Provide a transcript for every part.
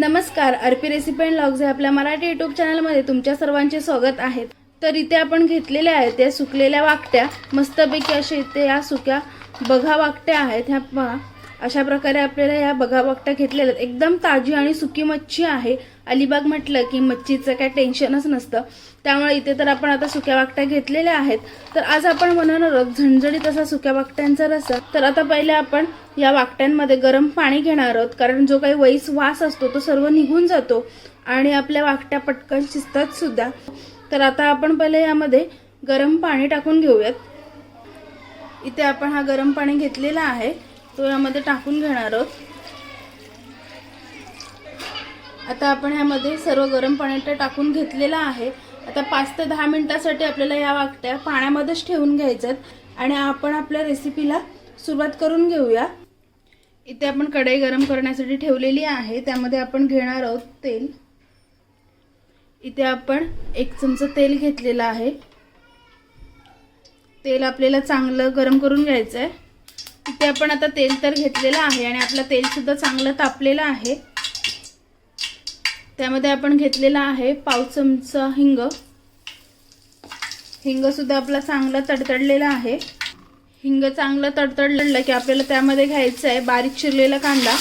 नमस्कार Arpi recipe and logs या आपल्या मराठी यूट्यूब चॅनलमध्ये तुमच्या सर्वांचे स्वागत आहे. तर इथे आपण घेतलेल्या आहेत त्या सुकलेल्या वाकट्या. मस्तपैकी अशा इथे या सुक्या बघा वाकट्या आहेत ह्या पहा. अशा प्रकारे आपल्याला या बघा वाकट्या घेतलेल्या आहेत एकदम ताजी आणि सुकी मच्छी आहे. अलिबाग म्हटलं की मच्छीचं काय टेन्शनच नसतं. त्यामुळे इथे तर आपण आता सुक्या वाकट्या घेतलेल्या आहेत. तर आज आपण बनवणार आहोत झणझणीत असा सुक्या वाकट्यांचा रस्सा तर आता पहिले आपण या वाकट्यांमध्ये गरम पाणी घेणार आहोत. कारण जो काही वैस वास असतो तो सर्व निघून जातो. आणि आपल्या वाकट्या पटकन शिजतात सुद्धा. तर आता आपण पहिले यामध्ये गरम पाणी टाकून घेऊयात. इथे आपण हा गरम पाणी घेतलेला आहे. तो यामध्ये टाकून घेणार आहोत. आता आपण ह्यामध्ये सर्व गरम पाण्यात टाकून घेतलेलं आहे. आता पाच ते दहा मिनिटासाठी आपल्याला या वाकट्या पाण्यामध्येच ठेवून घ्यायच्यात आणि आपण आपल्या रेसिपीला सुरुवात करून घेऊया. इथे आपण कढई गरम करण्यासाठी ठेवलेली आहे. त्यामध्ये आपण घेणार आहोत तेल. इथे आपण एक चमचा तेल घेतलेलं आहे. तेल आपल्याला चांगलं गरम करून घ्यायचं आहे इथे आपण आता तेल तर घेतलेलं आहे आणि आपलं तेलसुद्धा चांगलं तापलेलं आहे. त्यामध्ये आपण घेतलेला आहे पाव चमचा हिंग. हिंगसुद्धा आपला चांगला तडतडलेला आहे. हिंग चांगलं तडतडलं की आपल्याला त्यामध्ये घ्यायचं आहे बारीक चिरलेला कांदा.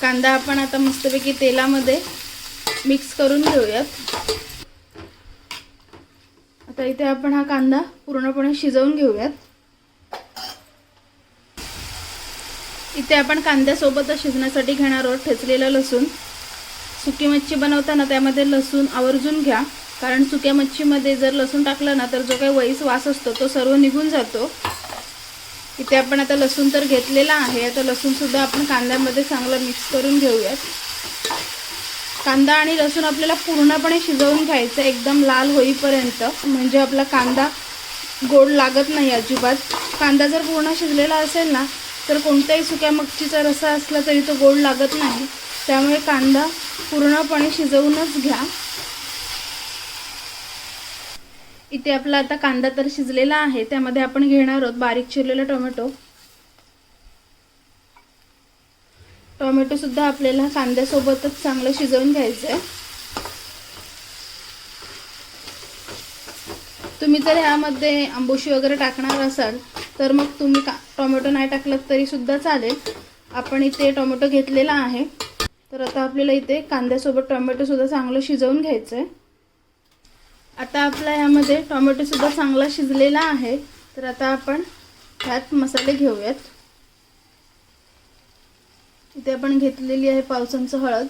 कांदा आपण आता मस्तपैकी तेलामध्ये मिक्स करून घेऊयात. आता इथे आपण हा कांदा पूर्णपणे शिजवून घेऊयात. इथे आपण कांद्यासोबतच शिजण्यासाठी घेणार आहोत ठेचलेलं लसूण. सुकी मच्छी बनवताना त्यामध्ये लसूण आवर्जून घ्या. कारण सुक्या मच्छीमध्ये जर लसूण टाकलं ना तर जो काही वैस वास असतो तो सर्व निघून जातो. इथे आपण आता लसूण तर घेतलेला आहे. आता लसूणसुद्धा आपण कांद्यामध्ये चांगलं मिक्स करून घेऊयात. कांदा आणि लसूण आपल्याला पूर्णपणे शिजवून घ्यायचं एकदम लाल होईपर्यंत. म्हणजे आपला कांदा गोड लागत नाही अजिबात. कांदा जर पूर्ण शिजलेला असेल ना तर कोणत्याही सुक्या मच्छीचा रसा असला तरी तो गोड लागत नाही. त्यामुळे कांदा पूर्णपणे शिजवूनच घ्या. इथे आपला आता कांदा तर शिजलेला आहे. त्यामध्ये आपण घेणार आहोत बारीक चिरलेला टोमॅटो. टोमॅटो सुद्धा आपल्याला कांद्यासोबतच चांगलं शिजवून घ्यायचं आहे. तुम्ही जर ह्यामध्ये आंबोशी वगैरे टाकणार असाल तर मग तुम्ही का टोमॅटो नाही टाकलं तरीसुद्धा चालेल. आपण इथे टोमॅटो घेतलेला आहे. तर आता आपल्याला इथे कांद्यासोबत टोमॅटोसुद्धा चांगलं शिजवून घ्यायचं आहे आता आपला ह्यामध्ये टोमॅटोसुद्धा चांगला शिजलेला आहे. तर आता आपण ह्यात मसाले घेऊयात. इथे आपण घेतलेली आहे पाव चमचा हळद.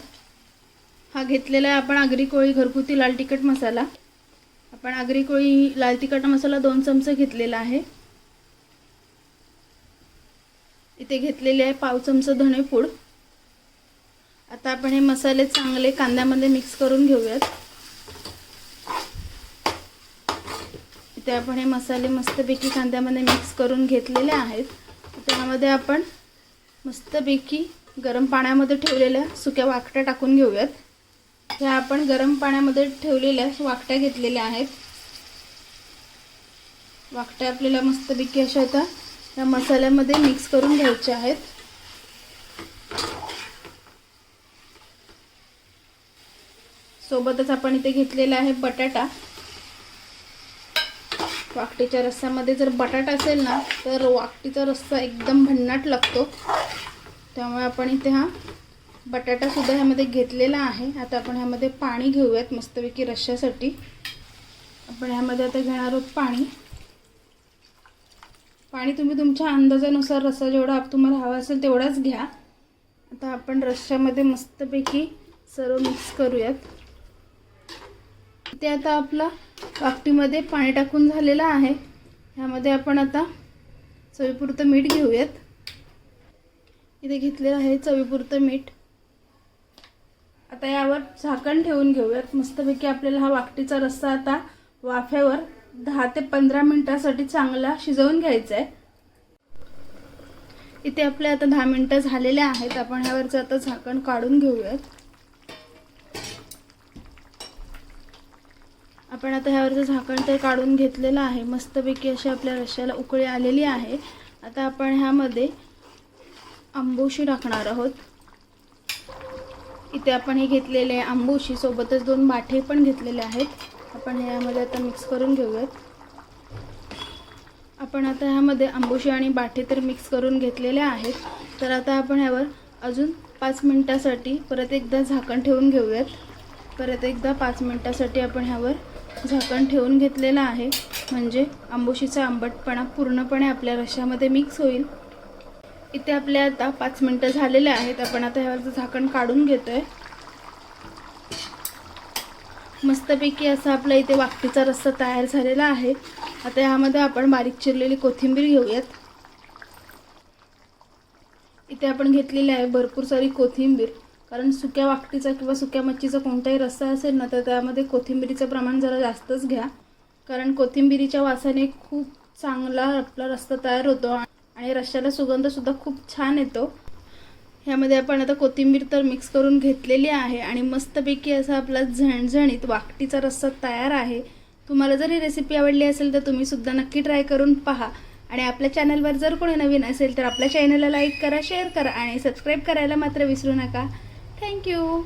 हा घेतलेला आहे आपण आगरी कोळी घरगुती लाल तिखट मसाला. आपण आगरी कोळी लाल तिखट मसाला दोन चमचे घेतलेला आहे. इथे घेतलेले आहे पाव चमचा धणेपूड आता आपण हे मसाले चांगले कांद्यामध्ये मिक्स करून घेऊयात. इथे आपण हे मसाले मस्तपैकी कांद्यामध्ये मिक्स करून घेतलेले आहेत. त्यामध्ये आपण मस्तपैकी गरम पाण्यामध्ये ठेवलेल्या सुक्या वाकट्या टाकून घेऊयात. ह्या आपण गरम पाण्यामध्ये ठेवलेल्या वाकट्या घेतलेल्या आहेत. वाकट्या आपल्याला मस्तपैकी अशा आता या मसाल्यामध्ये मिक्स करून घ्यायच्या आहेत. सोबतच आपण इथे घेतलेला आहे बटाटा. वाकटीच्या रस्स्यामध्ये जर बटाटा असेल ना तर वाकटीचा रस्सा एकदम भन्नाट लागतो. त्यामुळे आपण इथे हा बटाटासुद्धा ह्यामध्ये घेतलेला आहे. आता आपण ह्यामध्ये पाणी घेऊयात मस्तपैकी रश्श्यासाठी. आपण ह्यामध्ये आता घेणार आहोत पाणी. पाणी तुम्ही तुमच्या अंदाजानुसार रस्सा जेवढा तुम्हाला हवा असेल तेवढाच घ्या. आता आपण रश्श्यामध्ये मस्तपैकी सर्व मिक्स करूयात. ते आता आपला वाकटीमध्ये पाणी टाकून झालेलं आहे. ह्यामध्ये आपण आता चवीपुरतं मीठ घेऊयात. इथे घेतलेलं आहे चवीपुरतं मीठ. आता यावर झाकण ठेवून घेऊयात. मस्तपैकी आपल्याला हा वाकटीचा रस्सा आता वाफ्यावर दहा ते पंधरा मिनिटासाठी चांगला शिजवून घ्यायचा आहे इथे आपले आता दहा मिनटं झालेले आहेत. आपण ह्यावरचं आता झाकण काढून घेऊयात. आपण आता ह्यावरचं झाकण तर काढून घेतलेलं आहे. मस्तपैकी अशी आपल्या रश्याला उकळी आलेली आहे. आता आपण ह्यामध्ये आंबोशी टाकणार आहोत. इथे आपण हे घेतलेले आंबोशी सोबतच दोन बाठे पण घेतलेले आहेत. आपण यामध्ये आता मिक्स करून घेऊयात. आपण आता ह्यामध्ये आंबोशी आणि बाठे तर मिक्स करून घेतलेले आहेत. तर आता आपण ह्यावर अजून पाच मिनटासाठी परत एकदा झाकण ठेवून घेऊयात. परत एकदा पाच मिनटासाठी आपण ह्यावर झाकण ठेवून घेतलेलं आहे. म्हणजे आंबोशीचा आंबटपणा पूर्णपणे आपल्या रश्यामध्ये मिक्स होईल. इथे आपल्या आता पाच मिनटं झालेले आहेत. आपण आता ह्यावरचं झाकण काढून घेतोय. मस्तपैकी असा आपला इथे वाकटीचा रस्सा तयार झालेला आहे. आता यामध्ये आपण बारीक चिरलेली कोथिंबीर घेऊयात. इथे आपण घेतलेली आहे भरपूर सारी कोथिंबीर. कारण सुक्या वाकटीचा किंवा सुक्या मच्छीचा कोणताही रस्सा असेल ना तर त्यामध्ये कोथिंबीरीचं प्रमाण जरा जास्तच घ्या. कारण कोथिंबीरीच्या वासाने खूप चांगला आपला रस्ता तयार होतो आणि रश्श्याला सुगंधसुद्धा खूप छान येतो. ह्यामध्ये आपण आता कोथिंबीर तर मिक्स करून घेतलेली आहे आणि मस्तपैकी असा आपला झणझणीत वाकटीचा रस्सा तयार आहे. तुम्हाला जर ही रेसिपी आवडली असेल तर तुम्ही सुद्धा नक्की ट्राय करून पहा. आणि आपल्या चॅनलवर जर कोणी नवीन असेल तर आपल्या चॅनलला लाईक करा शेअर करा आणि सबस्क्राईब करायला मात्र विसरू नका. थँक्यू